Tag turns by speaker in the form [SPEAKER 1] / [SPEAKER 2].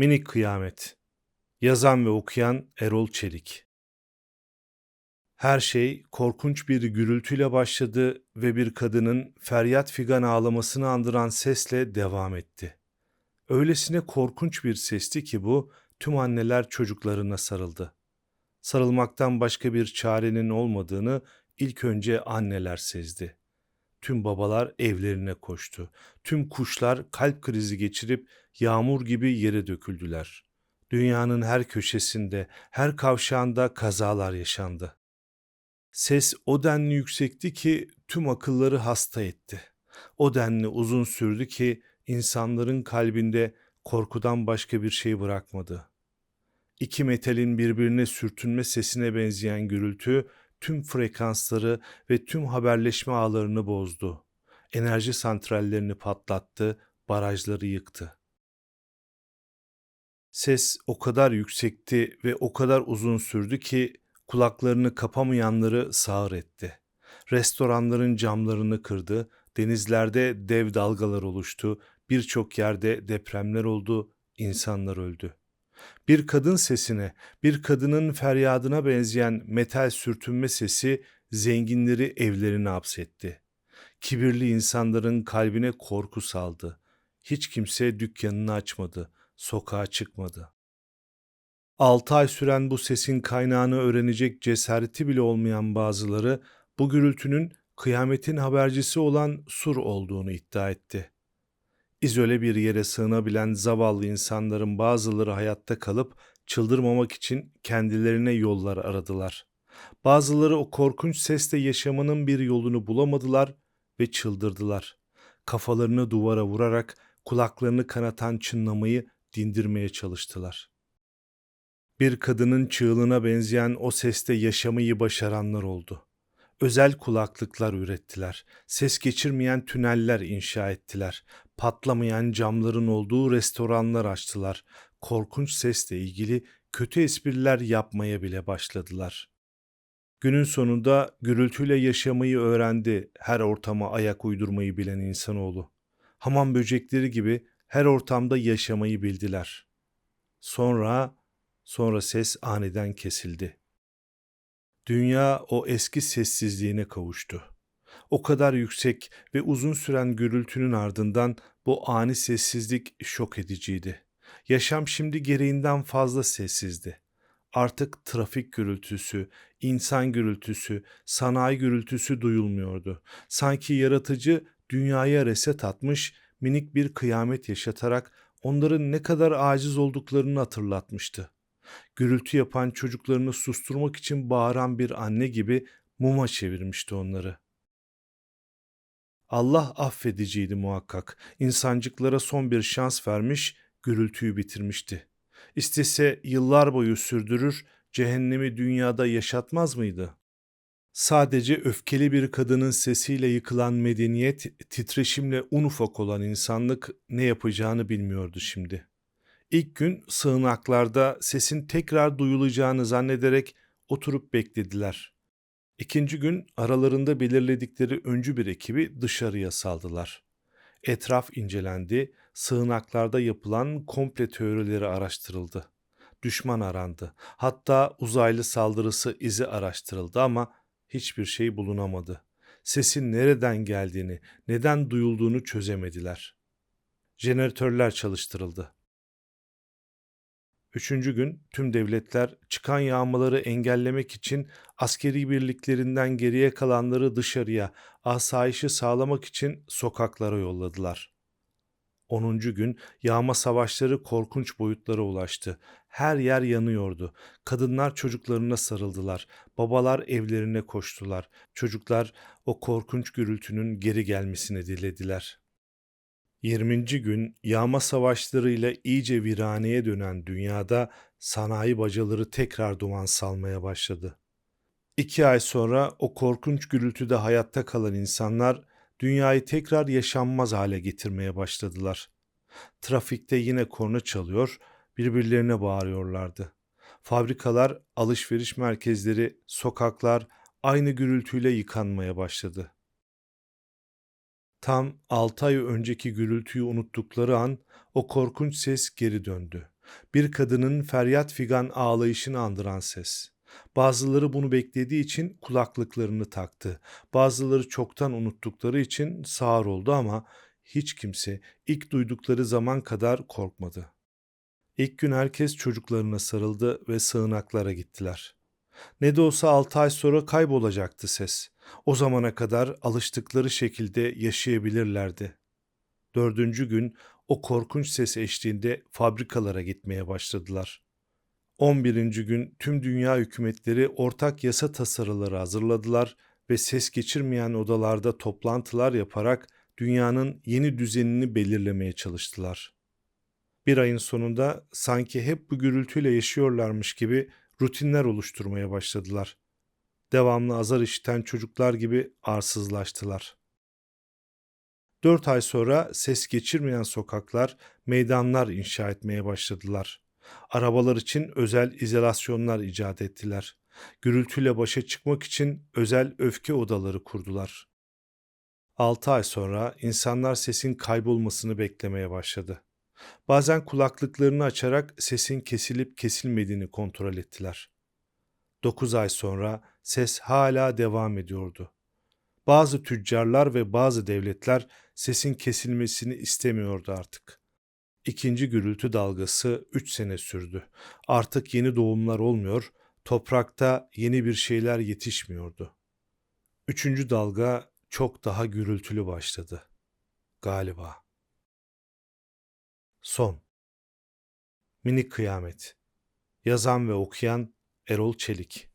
[SPEAKER 1] Minik Kıyamet Yazan ve okuyan Erol Çelik Her şey korkunç bir gürültüyle başladı ve bir kadının feryat figan ağlamasını andıran sesle devam etti. Öylesine korkunç bir sesti ki bu tüm anneler çocuklarına sarıldı. Sarılmaktan başka bir çarenin olmadığını ilk önce anneler sezdi. Tüm babalar evlerine koştu. Tüm kuşlar kalp krizi geçirip yağmur gibi yere döküldüler. Dünyanın her köşesinde, her kavşağında kazalar yaşandı. Ses o denli yüksekti ki tüm akılları hasta etti. O denli uzun sürdü ki insanların kalbinde korkudan başka bir şey bırakmadı. İki metalin birbirine sürtünme sesine benzeyen gürültü tüm frekansları ve tüm haberleşme ağlarını bozdu. Enerji santrallerini patlattı, barajları yıktı. Ses o kadar yüksekti ve o kadar uzun sürdü ki kulaklarını kapamayanları sağır etti. Restoranların camlarını kırdı, denizlerde dev dalgalar oluştu, birçok yerde depremler oldu, insanlar öldü. Bir kadın sesine, bir kadının feryadına benzeyen metal sürtünme sesi zenginleri evlerine hapsetti. Kibirli insanların kalbine korku saldı. Hiç kimse dükkanını açmadı, sokağa çıkmadı. Altı ay süren bu sesin kaynağını öğrenecek cesareti bile olmayan bazıları bu gürültünün kıyametin habercisi olan Sur olduğunu iddia etti. İzole bir yere sığınabilen zavallı insanların bazıları hayatta kalıp çıldırmamak için kendilerine yollar aradılar. Bazıları o korkunç sesle yaşamanın bir yolunu bulamadılar ve çıldırdılar. Kafalarını duvara vurarak kulaklarını kanatan çınlamayı dindirmeye çalıştılar. Bir kadının çığlığına benzeyen o seste yaşamayı başaranlar oldu. Özel kulaklıklar ürettiler. Ses geçirmeyen tüneller inşa ettiler. Patlamayan camların olduğu restoranlar açtılar. Korkunç sesle ilgili kötü espriler yapmaya bile başladılar. Günün sonunda gürültüyle yaşamayı öğrendi her ortama ayak uydurmayı bilen insanoğlu. Hamam böcekleri gibi her ortamda yaşamayı bildiler. Sonra, sonra ses aniden kesildi. Dünya o eski sessizliğine kavuştu. O kadar yüksek ve uzun süren gürültünün ardından bu ani sessizlik şok ediciydi. Yaşam şimdi gereğinden fazla sessizdi. Artık trafik gürültüsü, insan gürültüsü, sanayi gürültüsü duyulmuyordu. Sanki yaratıcı dünyaya reset atmış, minik bir kıyamet yaşatarak onların ne kadar aciz olduklarını hatırlatmıştı gürültü yapan çocuklarını susturmak için bağıran bir anne gibi muma çevirmişti onları. Allah affediciydi muhakkak. İnsancıklara son bir şans vermiş, gürültüyü bitirmişti. İstese yıllar boyu sürdürür, cehennemi dünyada yaşatmaz mıydı? Sadece öfkeli bir kadının sesiyle yıkılan medeniyet, titreşimle un ufak olan insanlık ne yapacağını bilmiyordu şimdi. İlk gün sığınaklarda sesin tekrar duyulacağını zannederek oturup beklediler. İkinci gün aralarında belirledikleri öncü bir ekibi dışarıya saldılar. Etraf incelendi, sığınaklarda yapılan komple teorileri araştırıldı. Düşman arandı. Hatta uzaylı saldırısı izi araştırıldı ama hiçbir şey bulunamadı. Sesin nereden geldiğini, neden duyulduğunu çözemediler. Jeneratörler çalıştırıldı. Üçüncü gün tüm devletler çıkan yağmaları engellemek için askeri birliklerinden geriye kalanları dışarıya, asayişi sağlamak için sokaklara yolladılar. Onuncu gün yağma savaşları korkunç boyutlara ulaştı. Her yer yanıyordu. Kadınlar çocuklarına sarıldılar. Babalar evlerine koştular. Çocuklar o korkunç gürültünün geri gelmesini dilediler. 20. gün yağma savaşlarıyla iyice viraneye dönen dünyada sanayi bacaları tekrar duman salmaya başladı. İki ay sonra o korkunç gürültüde hayatta kalan insanlar dünyayı tekrar yaşanmaz hale getirmeye başladılar. Trafikte yine korna çalıyor, birbirlerine bağırıyorlardı. Fabrikalar, alışveriş merkezleri, sokaklar aynı gürültüyle yıkanmaya başladı. Tam altı ay önceki gürültüyü unuttukları an o korkunç ses geri döndü. Bir kadının feryat figan ağlayışını andıran ses. Bazıları bunu beklediği için kulaklıklarını taktı. Bazıları çoktan unuttukları için sağır oldu ama hiç kimse ilk duydukları zaman kadar korkmadı. İlk gün herkes çocuklarına sarıldı ve sığınaklara gittiler. Ne de olsa altı ay sonra kaybolacaktı ses. O zamana kadar alıştıkları şekilde yaşayabilirlerdi. Dördüncü gün o korkunç ses eşliğinde fabrikalara gitmeye başladılar. 11. gün tüm dünya hükümetleri ortak yasa tasarıları hazırladılar ve ses geçirmeyen odalarda toplantılar yaparak dünyanın yeni düzenini belirlemeye çalıştılar. Bir ayın sonunda sanki hep bu gürültüyle yaşıyorlarmış gibi rutinler oluşturmaya başladılar. Devamlı azar işiten çocuklar gibi arsızlaştılar. Dört ay sonra ses geçirmeyen sokaklar, meydanlar inşa etmeye başladılar. Arabalar için özel izolasyonlar icat ettiler. Gürültüyle başa çıkmak için özel öfke odaları kurdular. Altı ay sonra insanlar sesin kaybolmasını beklemeye başladı. Bazen kulaklıklarını açarak sesin kesilip kesilmediğini kontrol ettiler. Dokuz ay sonra ses hala devam ediyordu. Bazı tüccarlar ve bazı devletler sesin kesilmesini istemiyordu artık. İkinci gürültü dalgası üç sene sürdü. Artık yeni doğumlar olmuyor, toprakta yeni bir şeyler yetişmiyordu. Üçüncü dalga çok daha gürültülü başladı. Galiba. Son Minik Kıyamet Yazan ve okuyan Erol Çelik